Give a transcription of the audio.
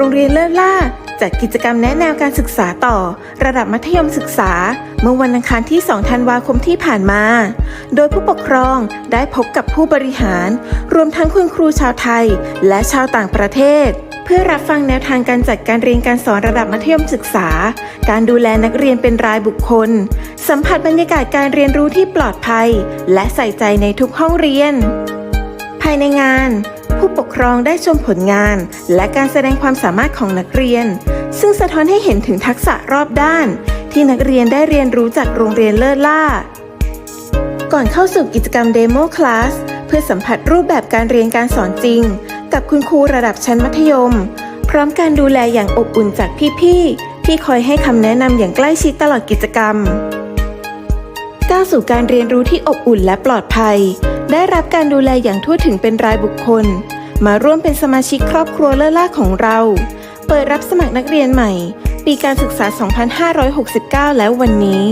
รงเรียนเลิศล่าจัดกิจกรรมแนะแนวการศึกษาต่อ ระดับมัธยมศึกษา เมื่อวันอังคารที่ 2 ธันวาคมที่ผ่านมา โดยผู้ปกครองได้พบกับผู้บริหาร รวมทั้งคุณครูชาวไทย และชาวต่างประเทศ เพื่อรับฟังแนวทางการจัดการเรียนการสอนระดับมัธยมศึกษา การดูแลนักเรียนเป็นรายบุคคล สัมผัสบรรยากาศการเรียนรู้ที่ปลอดภัย และใส่ใจในทุกห้องเรียน ภายในงาน ผู้ปกครองได้ชมผลงาน และการแสดงความสามารถของนักเรียน ซึ่งสะท้อนให้เห็นถึงทักษะรอบด้าน ที่นักเรียนได้เรียนรู้จากโรงเรียนเลิศล่า ก่อนเข้าสู่กิจกรรมเดโมคลาสเพื่อสัมผัสรูปแบบการเรียนการสอนจริง กับคุณครูระดับชั้นมัธยม พร้อมการดูแลอย่างอบอุ่นจากพี่ๆที่คอยให้คำแนะนำอย่างใกล้ชิดตลอดกิจกรรม ก้าวสู่การเรียนรู้ที่อบอุ่นและปลอดภัย ได้รับการดูแลอย่างทั่วถึงเป็นรายบุคคล มาร่วมเป็นสมาชิกครอบครัวเลิศล่าของเรา เปิดรับสมัครนักเรียนใหม่ ปีการศึกษา 2569 แล้ววันนี้